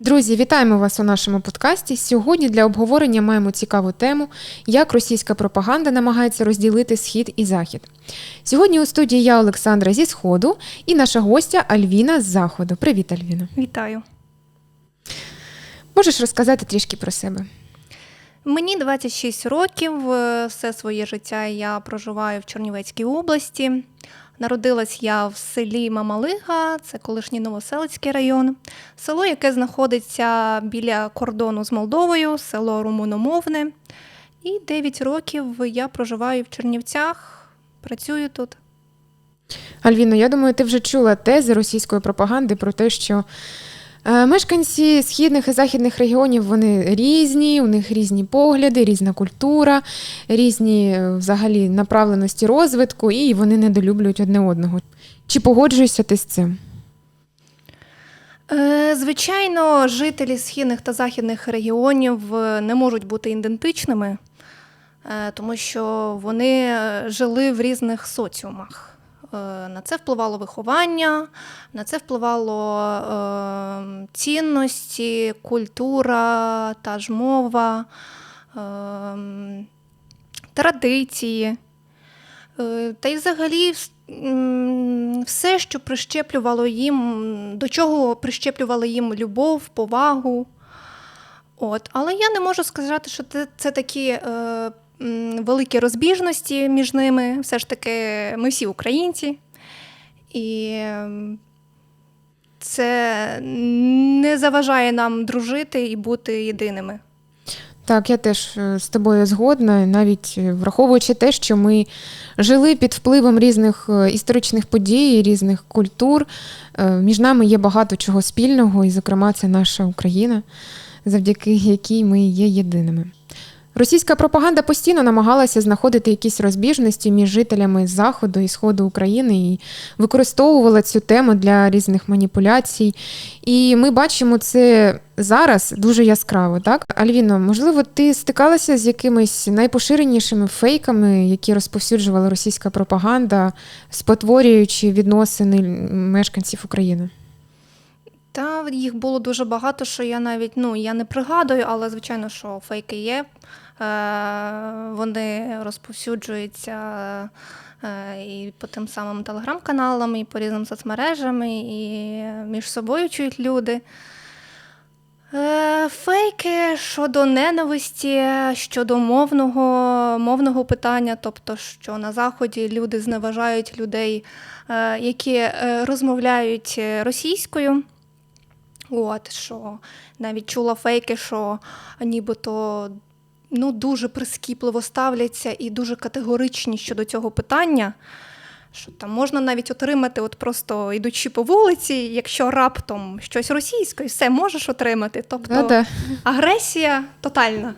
Друзі, вітаємо вас у нашому подкасті. Сьогодні для обговорення маємо цікаву тему, як російська пропаганда намагається розділити схід і захід. Сьогодні у студії я Олександра зі Сходу і наша гостя Альвіна з Заходу. Привіт, Альвіна. Вітаю. Можеш розказати трішки про себе? Мені 26 років. е, Все своє життя я проживаю в Чернівецькій області. Народилась я в селі Мамалига, це колишній Новоселицький район. Село, яке знаходиться біля кордону з Молдовою, село румуномовне. І 9 років я проживаю в Чернівцях, працюю тут. Альвіно, я думаю, ти вже чула тези російської пропаганди про те, що мешканці східних і західних регіонів вони різні, у них різні погляди, різна культура, різні е, взагалі направленості розвитку, і вони недолюблюють одне одного. Чи погоджуєшся ти з цим? Е, Звичайно, жителі східних та західних регіонів е, не можуть бути ідентичними, е, тому що вони е, жили в різних соціумах. Е, На це впливало виховання, на це впливало е, цінності, культура, та ж мова, е, традиції. Та й взагалі все, що прищеплювало їм, до чого прищеплювало їм любов, повагу. От. Але я не можу сказати, що це, це такі великі розбіжності між ними. Все ж таки, ми всі українці. І це не заважає нам дружити і бути єдиними. Так, я теж е, з тобою згодна, навіть е, враховуючи те, що ми жили під впливом різних е, історичних подій, різних культур. Між нами є багато чого спільного, і, зокрема, це наша Україна, завдяки якій ми є єдиними. Російська пропаганда постійно намагалася знаходити якісь розбіжності між жителями Заходу і Сходу України і використовувала цю тему для різних маніпуляцій. І ми бачимо це зараз дуже яскраво, так? Альвіно, можливо, ти стикалася з якимись найпоширенішими фейками, які розповсюджувала російська пропаганда, спотворюючи відносини мешканців України? Та їх було дуже багато, що я навіть ну я не пригадую, але звичайно, що фейки є. Е, вони розповсюджуються е, і по тим самим телеграм-каналам, і по різним соцмережам, і між собою чують люди. Е, Фейки щодо ненависті, щодо мовного, мовного питання, тобто, що на Заході люди зневажають людей, які розмовляють російською. От, що навіть чула фейки, що нібито ну, дуже прискіпливо ставляться і дуже категоричні щодо цього питання. Що там можна навіть отримати, от просто йдучи по вулиці, якщо раптом щось російською, все можеш отримати. Тобто Да-да. агресія тотальна.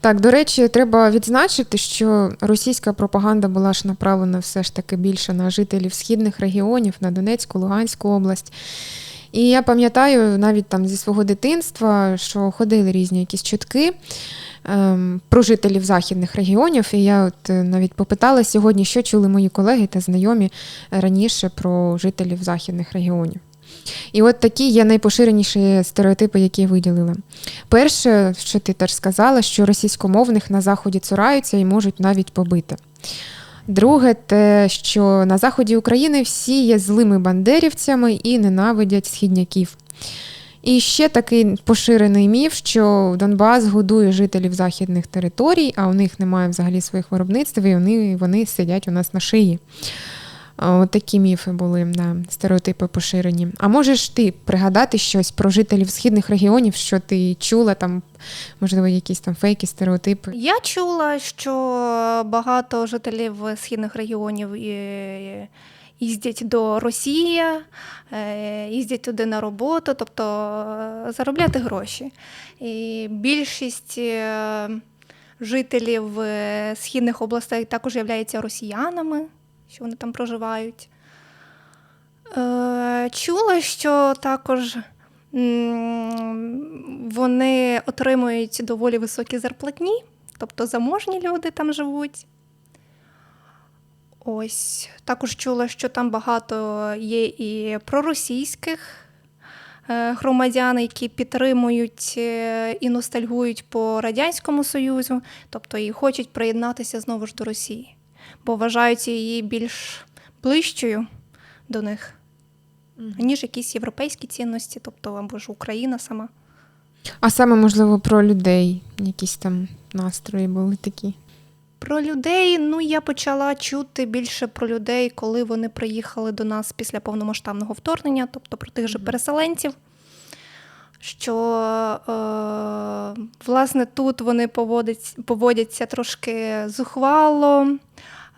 Так, до речі, треба відзначити, що російська пропаганда була ж направлена все ж таки більше на жителів східних регіонів, на Донецьку, Луганську область. І я пам'ятаю навіть там зі свого дитинства, що ходили різні якісь чутки ем, про жителів західних регіонів. І я от е, навіть попитала сьогодні, що чули мої колеги та знайомі раніше про жителів західних регіонів. І от такі є найпоширеніші стереотипи, які я виділила. Перше, що ти теж сказала, що російськомовних на заході цураються і можуть навіть побити. Друге, те, що на заході України всі є злими бандерівцями і ненавидять східняків. І ще такий поширений міф, що Донбас годує жителів західних територій, а у них немає взагалі своїх виробництв, і вони, вони сидять у нас на шиї. А, От такі міфи були, да, стереотипи поширені. А можеш ти пригадати щось про жителів східних регіонів, що ти чула там, можливо, якісь там фейки, стереотипи? Я чула, що багато жителів східних регіонів е, їздять до Росії, е, їздять туди на роботу, тобто е, заробляти гроші. І більшість е, жителів е, східних областей також являються росіянами, що вони там проживають. Е, Чула, що також вони отримують доволі високі зарплатні, тобто заможні люди там живуть. Ось також чула, що там багато є і проросійських е, громадян, які підтримують е, і ностальгують по Радянському Союзу, тобто і хочуть приєднатися знову ж до Росії, бо вважають її більш ближчою до них, ніж якісь європейські цінності, тобто або ж Україна сама. А саме, можливо, про людей, якісь там настрої були такі. Про людей, ну я почала чути більше про людей, коли вони приїхали до нас після повномасштабного вторгнення, тобто про тих же переселенців. Що е, власне тут вони поводять, поводяться трошки зухвало.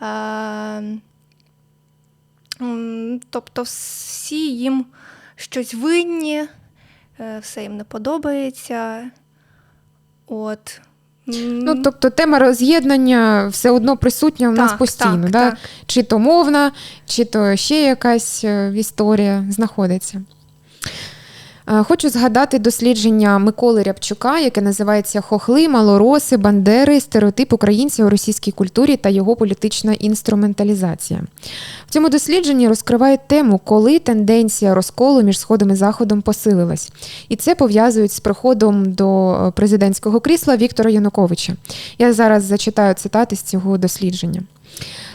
Е, м, тобто всі їм щось винні, е, все їм не подобається. От. Ну, тобто тема роз'єднання все одно присутня у нас так, постійно. так, да? так. Чи то мовна, чи то ще якась е, історія знаходиться. Е, Хочу згадати дослідження Миколи Рябчука, яке називається Хохли, малороси, бандери, стереотип українця у російській культурі та його політична інструменталізація. В цьому дослідженні розкривають тему, коли тенденція розколу між Сходом і Заходом посилилась. І це пов'язують з приходом до е, президентського крісла Віктора Януковича. Я зараз зачитаю цитати з цього дослідження.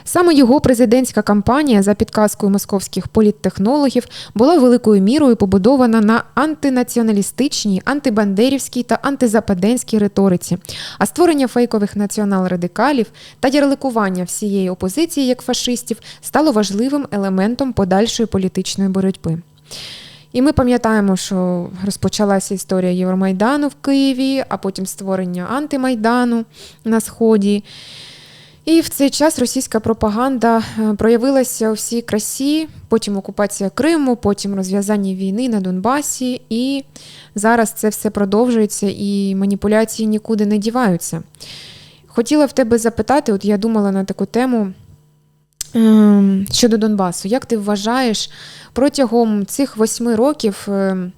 Саме його президентська кампанія за підказкою московських політтехнологів була великою мірою побудована на антинаціоналістичній, антибандерівській та антизападенській риториці, а створення фейкових націонал-радикалів та ярликування всієї опозиції як фашистів стало важливим елементом подальшої політичної боротьби. І ми пам'ятаємо, що розпочалася історія Євромайдану в Києві, а потім створення антимайдану на Сході. І в цей час російська пропаганда е, проявилася у всій красі, потім окупація Криму, потім розв'язання війни на Донбасі. І зараз це все продовжується і маніпуляції нікуди не діваються. Хотіла в тебе запитати, от я думала на таку тему ем, щодо Донбасу. Як ти вважаєш, протягом цих восьми років ем,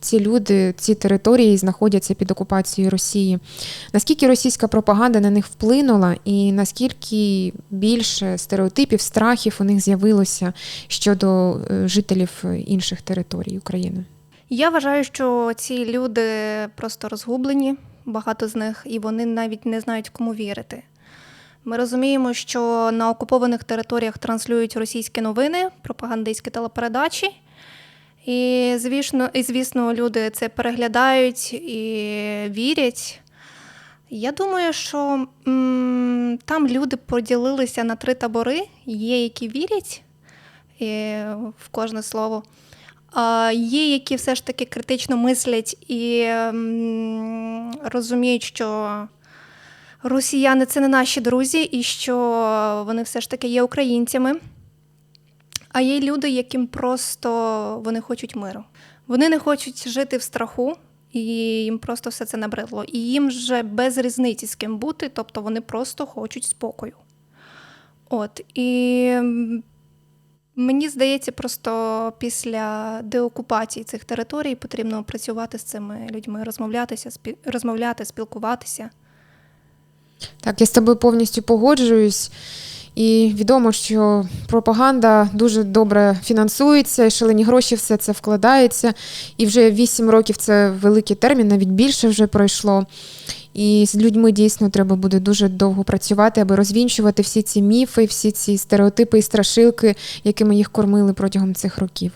ці люди, ці території знаходяться під окупацією Росії? Наскільки російська пропаганда на них вплинула, і наскільки більше стереотипів, страхів у них з'явилося щодо е, жителів інших територій України? Я вважаю, що ці люди просто розгублені, багато з них, і вони навіть не знають, кому вірити. Ми розуміємо, що на окупованих територіях транслюють російські новини, пропагандистські телепередачі. І, звісно, і, звісно, люди це переглядають і вірять. Я думаю, що м, там люди поділилися на три табори. Є, які вірять і, в кожне слово. А є, які все ж таки критично мислять і м, розуміють, що росіяни це не наші друзі, і що вони все ж таки є українцями. А є люди, яким просто вони хочуть миру. Вони не хочуть жити в страху, і їм просто все це набридло. І їм вже без різниці з ким бути, тобто вони просто хочуть спокою. От і мені здається, просто після деокупації цих територій потрібно працювати з цими людьми, розмовлятися, спі... розмовляти, спілкуватися. Так, я з тобою повністю погоджуюсь. І відомо, що пропаганда дуже добре фінансується, і шалені гроші все це вкладається. І вже 8 років це великий термін, навіть більше вже пройшло. І з людьми дійсно треба буде дуже довго працювати, аби розвінчувати всі ці міфи, всі ці стереотипи і страшилки, якими їх кормили протягом цих років.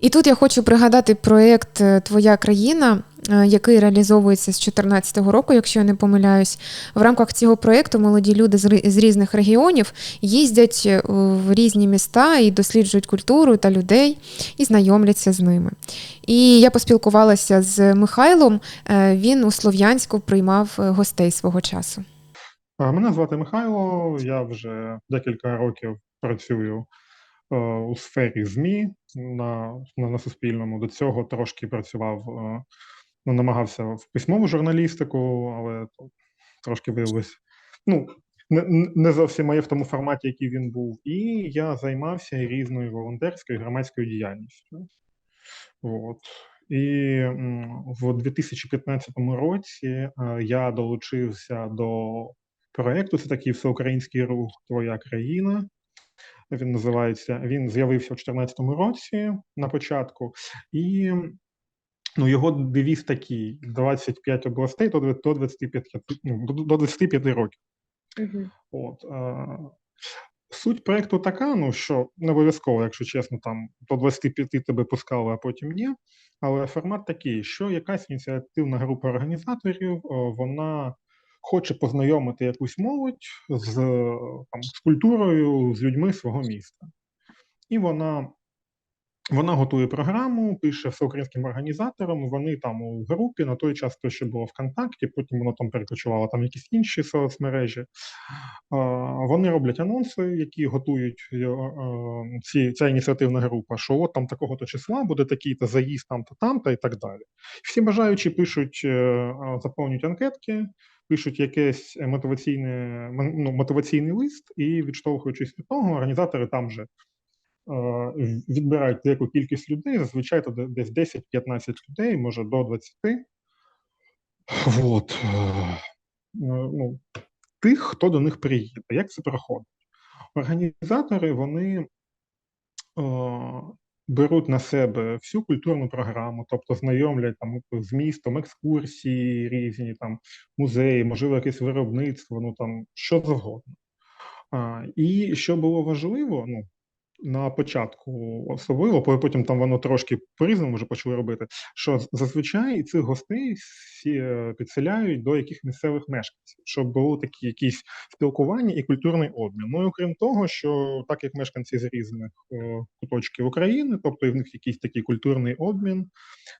І тут я хочу пригадати проєкт е, Твоя країна, е, який реалізовується з 2014 року, якщо я не помиляюсь. В рамках цього проєкту молоді люди з різних регіонів їздять е, в різні міста і досліджують культуру та людей і знайомляться з ними. І я поспілкувалася з Михайлом. Він у Слов'янську приймав гостей свого часу. Мене звати Михайло, я вже декілька років працюю у сфері ЗМІ на, на, на Суспільному. До цього трошки працював, е, ну, намагався в письмову журналістику, але трошки виявилось. Ну, не, не- зовсім моє в тому форматі, який він був. І я займався різною волонтерською громадською діяльністю. От. І в 2015 році е, я долучився до проєкту. Це такий всеукраїнський рух Твоя країна. Він називається. Він з'явився у 2014 році на початку, і ну, його девіз такий: 25 областей до 25, ну, до- до 25 років. Мгм. От, е, суть проекту така, ну що не обов'язково, якщо чесно, там до 25 тебе пускали, а потім ні. Але формат такий, що якась ініціативна група організаторів, вона хоче познайомити якусь молодь з, е, там, з культурою, з людьми свого міста. І вона вона готує програму, пише всеукраїнським організаторам. Вони там у групі на той час то ще було ВКонтакті, потім воно там перекочувало там якісь інші соцмережі. Вони роблять анонси, які готують е, е, ці, ця ініціативна група, що от там такого-то числа буде такий-то заїзд там-то, там-то і так далі. Всі бажаючі пишуть, заповнюють анкетки, пишуть якийсь мотиваційне, ну, мотиваційний лист, і відштовхуючись від того, організатори там же е, відбирають деяку кількість людей, зазвичай то десь 10-15 людей, може до 20. Вот. е, Ну, тих, хто до них приїде. Як це проходить? Організатори вони е, беруть на себе всю культурну програму, тобто знайомлять там з містом, екскурсії різні, там музеї, можливо, якесь виробництво, ну там що завгодно. А, і що було важливо, ну на початку особливо, потім там воно трошки по-різному вже почали робити. Що зазвичай цих гостей всі е, підселяють до яких місцевих мешканців, щоб було такі якісь спілкування і культурний обмін. Ну і окрім того, що так як мешканці з різних е, куточків України, тобто і в них якийсь такий культурний обмін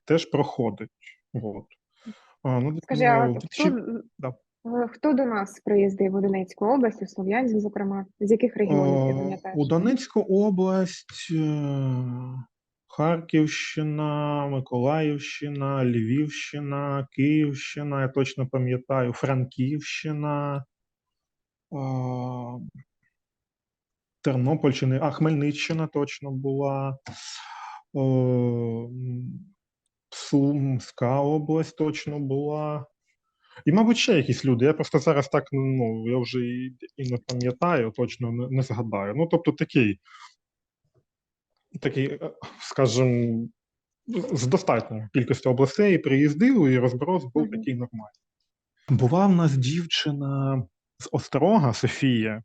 теж проходить. От. А, ну, Скажи, а ну, чи- м, да. Е, хто до нас приїздив у Донецьку область, у Слов'янськ, зокрема? З яких регіонів ти Е, пам'ятаєш? У Донецьку область, е, Харківщина, Миколаївщина, Львівщина, Київщина, я точно пам'ятаю, Франківщина, Тернопільщина, а Хмельниччина точно була. Сумська область точно була. І, мабуть, ще якісь люди. Я просто зараз так, ну, я вже і, і не пам'ятаю, точно не, не згадаю. Ну, тобто такий, такий, е, скажімо, з достатньою кількістю областей приїздив, і розброс був такий нормальний. Була в нас дівчина з Острога Софія.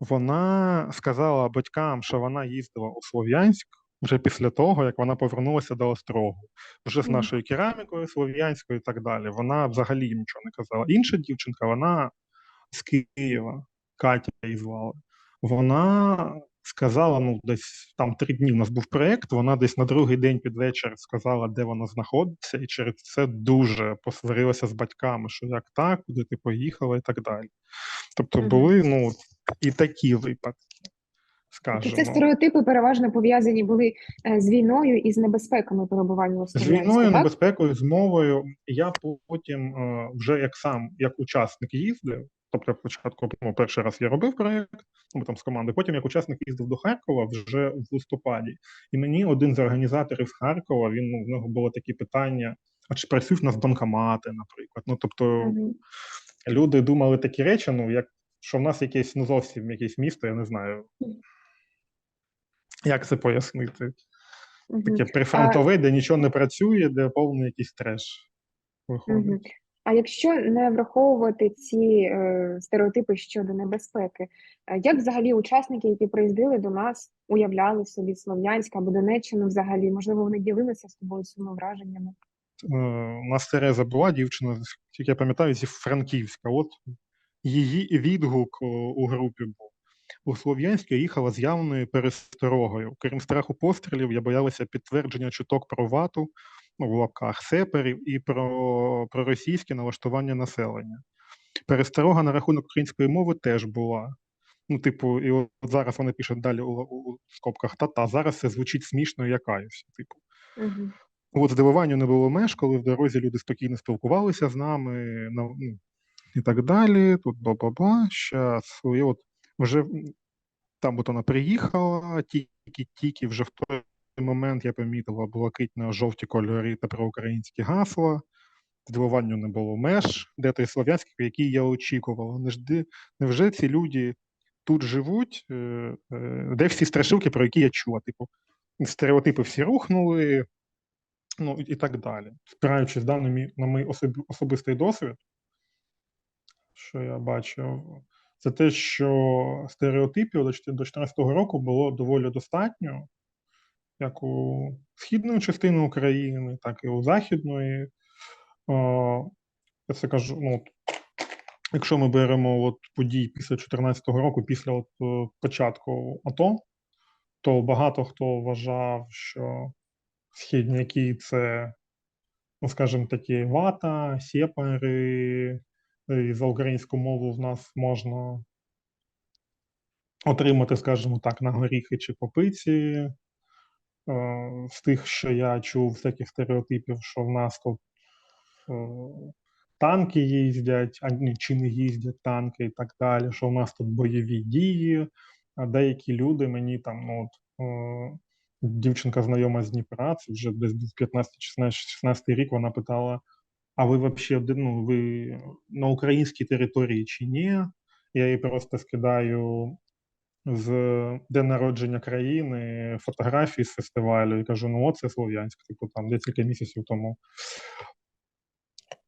Вона сказала батькам, що вона їздила у Слов'янськ вже після того, як вона повернулася до Острогу, вже з нашою керамікою слов'янською і так далі. Вона взагалі нічого не казала. Інша дівчинка, вона з Києва, Катя її звали. Вона сказала: ну, десь там три дні у нас був проєкт, вона десь на другий день під вечір сказала, де вона знаходиться, і через це дуже посварилася з батьками, що як так, куди ти поїхала, і так далі. Тобто були ну, і такі випадки, Тобто скажімо. це стереотипи переважно пов'язані були е, з війною і з небезпеками перебування у З війною, так? небезпекою, з мовою. Я потім е, вже як сам, як учасник їздив. Тобто, спочатку ну, перший раз я робив проєкт, ну, ми там з командою. Потім як учасник їздив до Харкова вже в листопаді. І мені один з організаторів з Харкова, він ну, в нього було такі питання: а чи працюють нас банкомати, наприклад. Ну тобто Мгм. люди думали такі речі, ну як що в нас якесь ну зовсім якесь місто, я не знаю. Як це пояснити? Таке прифронтове, де нічого не працює, де повний якийсь треш виходить. А якщо не враховувати ці е, стереотипи щодо небезпеки, е, як взагалі учасники, які приїздили до нас, уявляли собі Слов'янськ або Донеччину взагалі? Можливо, вони ділилися з тобою своїми враженнями? Е, У нас Тереза була дівчина, тільки я пам'ятаю, зі Франківська. От її відгук у групі був. У Слов'янськ я їхала з явною пересторогою. Крім страху пострілів, я боялася підтвердження чуток про вату, ну, в лапках сеперів і про, про російське налаштування населення. Пересторога на рахунок української мови теж була. Ну, типу, і от зараз вони пишуть далі у, у, у скобках та-та. Зараз це звучить смішно, я каюся. Типу. Угу. От здивуванню не було меж, коли в дорозі люди спокійно спілкувалися з нами, на, ну, і так далі. Тут ба-ба-ба, щас. І от вже там от вона приїхала, тільки-тільки вже в той момент я помітила блакитно-жовті кольори та проукраїнські гасла. Здивуванню не було меж, де той слов'янський, який я очікувала. Не невже ці люди тут живуть, е, е, де всі страшилки, про які я чула. Типу, стереотипи всі рухнули, ну і так далі. Спираючись да, на мій, особистий досвід, що я бачив, це те, що стереотипів до 2014 року було доволі достатньо, як у східної частини України, так і у західної. Я це кажу, ну, якщо ми беремо от події після 2014 року, після от, е, початку АТО, то багато хто вважав, що східняки це, ну скажімо такі, вата, сєпари, і за українську мову в нас можна отримати, скажімо так, на горіхи чи попиці. Е, З тих, що я чув, з таких стереотипів, що в нас тут е, танки їздять, а чи не їздять танки і так далі, що в нас тут бойові дії. А деякі люди мені там, ну от е, дівчинка знайома з Дніпра, це вже десь був 15, 16, 16 рік, вона питала: а ви взагалі ну, ви на українській території чи ні? Я їй просто скидаю з день народження країни фотографії з фестивалю і кажу: ну, от це Слов'янськ, типу там декілька місяців тому.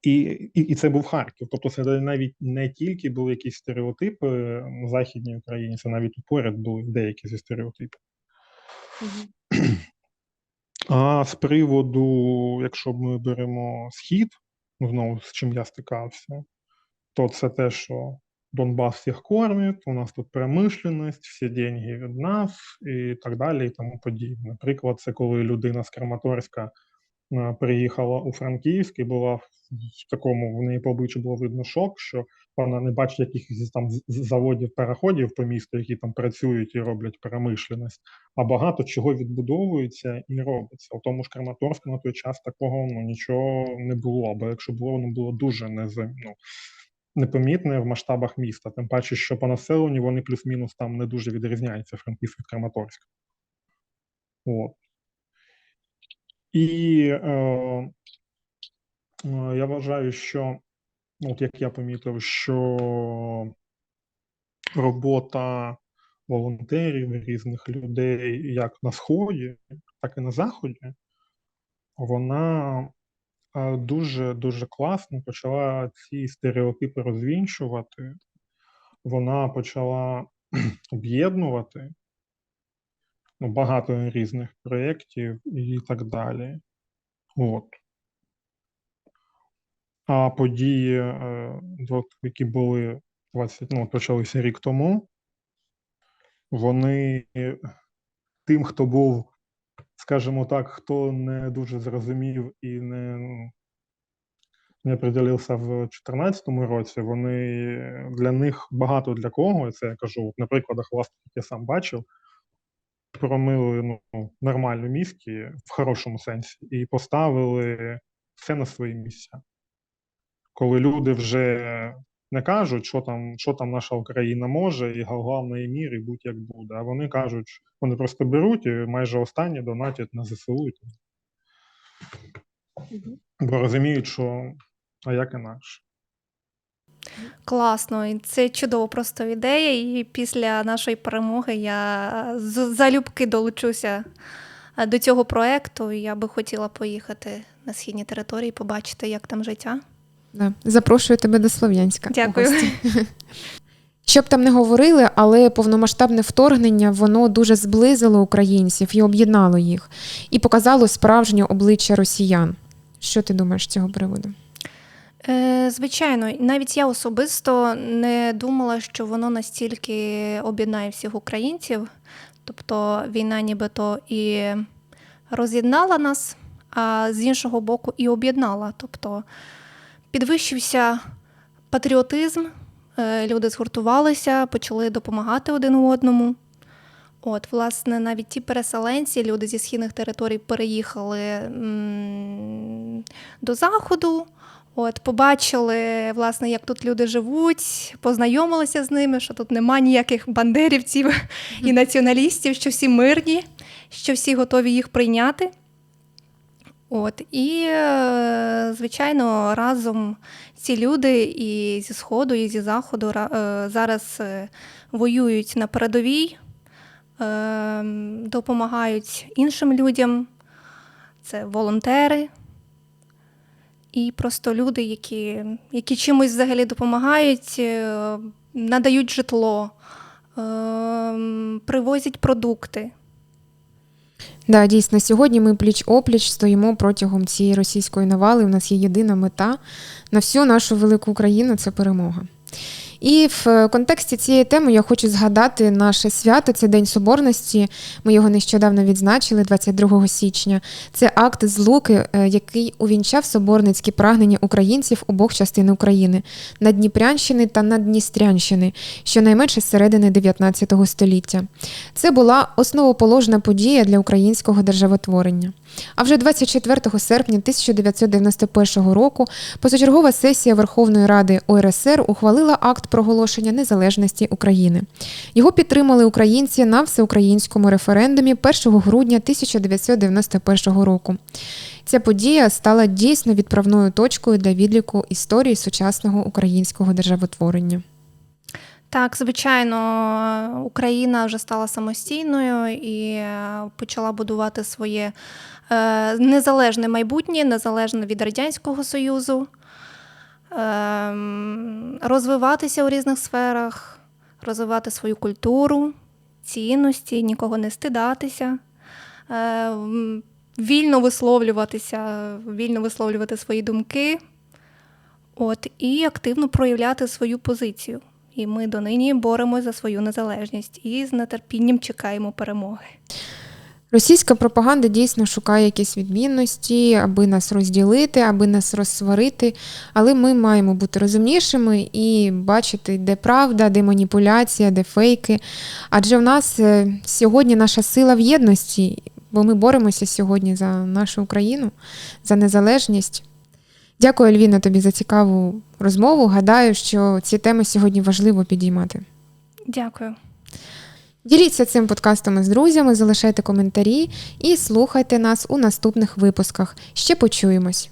І, і, і це був Харків. Тобто, це навіть не тільки були якісь стереотипи в Західній Україні, це навіть поряд були деякі зі стереотипів. А з приводу, якщо ми беремо схід, знову з чим я стикався, то це те, що Донбас всіх кормить, у нас тут промишленість, всі деньги від нас і так далі, і тому подібне. Наприклад, це коли людина з Краматорська приїхала у Франківськ і була в такому, в неї по обличчю було видно шок, що вона не бачить якихось там заводів, переходів по місту, які там працюють і роблять промишленість, а багато чого відбудовується і робиться. У тому ж Краматорську на той час такого ну, нічого не було, або якщо було, воно було дуже незем, ну, непомітне в масштабах міста. Тим паче, що по населенню вони плюс-мінус там не дуже відрізняються Франківськ від Краматорська. От. І е, е, я вважаю, що, ну, от як я помітив, що робота волонтерів, різних людей, як на Сході, так і на Заході, вона е, дуже дуже класно почала ці стереотипи розвінчувати. Вона почала об'єднувати ну, багато різних проєктів і так далі. От. А події, е, які були 20, ну, почалися рік тому, вони тим, хто був, скажімо так, хто не дуже зрозумів і не, ну, не приділився в 2014 році, вони для них багато для кого, це я кажу, на прикладах власне, я сам бачив, промили ну, нормальні мізки в хорошому сенсі і поставили все на свої місця. Коли люди вже не кажуть, що там, що там наша Україна може, і головний мір, і будь-як буде. А вони кажуть, вони просто беруть і майже останні донатять на ЗСУ. Бо розуміють, що а як інакше. Класно, і це чудово просто ідея. І після нашої перемоги я залюбки долучуся е, до цього проекту. Я би хотіла поїхати на східні території, побачити, як там життя. Да. Запрошую тебе до Слов'янська. Дякую. Що б там не говорили, але повномасштабне вторгнення воно дуже зблизило українців і об'єднало їх, і показало справжнє обличчя росіян. Що ти думаєш з цього приводу? Е, Звичайно, навіть я особисто не думала, що воно настільки об'єднає всіх українців. Тобто війна нібито і роз'єднала нас, а з іншого боку, і об'єднала. Тобто підвищився патріотизм, е, люди згуртувалися, почали допомагати один одному. От, власне, навіть ті переселенці, люди зі східних територій переїхали м, до заходу. От, побачили, власне, як тут люди живуть, познайомилися з ними, що тут нема ніяких бандерівців і націоналістів, що всі мирні, що всі готові їх прийняти. От і, е, звичайно, разом ці люди і зі сходу, і зі заходу е, зараз е, воюють на передовій, допомагають іншим людям. Це волонтери і просто люди, які, які чимось взагалі допомагають, е, надають житло, е, привозять продукти. Да, дійсно, сьогодні ми пліч опліч стоїмо протягом цієї російської навали. У нас є єдина мета на всю нашу велику Україну це перемога. І в е, контексті цієї теми я хочу згадати наше свято, це День Соборності. Ми його нещодавно відзначили 22 січня. Це акт злуки, е, який увінчав соборницькі прагнення українців обох частин України Надніпрянщини та Надністрянщини, щонайменше з середини 19 століття. Це була основоположна подія для українського державотворення. А вже 24 серпня 1991 року позачергова сесія Верховної Ради УРСР ухвалила акт проголошення незалежності України. Його підтримали українці на всеукраїнському референдумі 1 грудня 1991 року. Ця подія стала дійсно відправною точкою для відліку історії сучасного українського державотворення. Так, звичайно, Україна вже стала самостійною і е, почала будувати своє незалежне майбутнє, незалежне від Радянського Союзу, ем, розвиватися у різних сферах, розвивати свою культуру, цінності, нікого не стидатися, е, вільно висловлюватися, вільно висловлювати свої думки. От, і активно проявляти свою позицію. І ми донині боремося за свою незалежність і з нетерпінням чекаємо перемоги. Російська пропаганда дійсно шукає якісь відмінності, аби нас розділити, аби нас розсварити. Але ми маємо бути розумнішими і бачити, де правда, де маніпуляція, де фейки. Адже в нас е, сьогодні наша сила в єдності, бо ми боремося сьогодні за нашу Україну, за незалежність. Дякую, Альвіна, тобі за цікаву розмову. Гадаю, що ці теми сьогодні важливо підіймати. Дякую. Діліться цим подкастом із друзями, залишайте коментарі і слухайте нас у наступних випусках. Ще почуємось.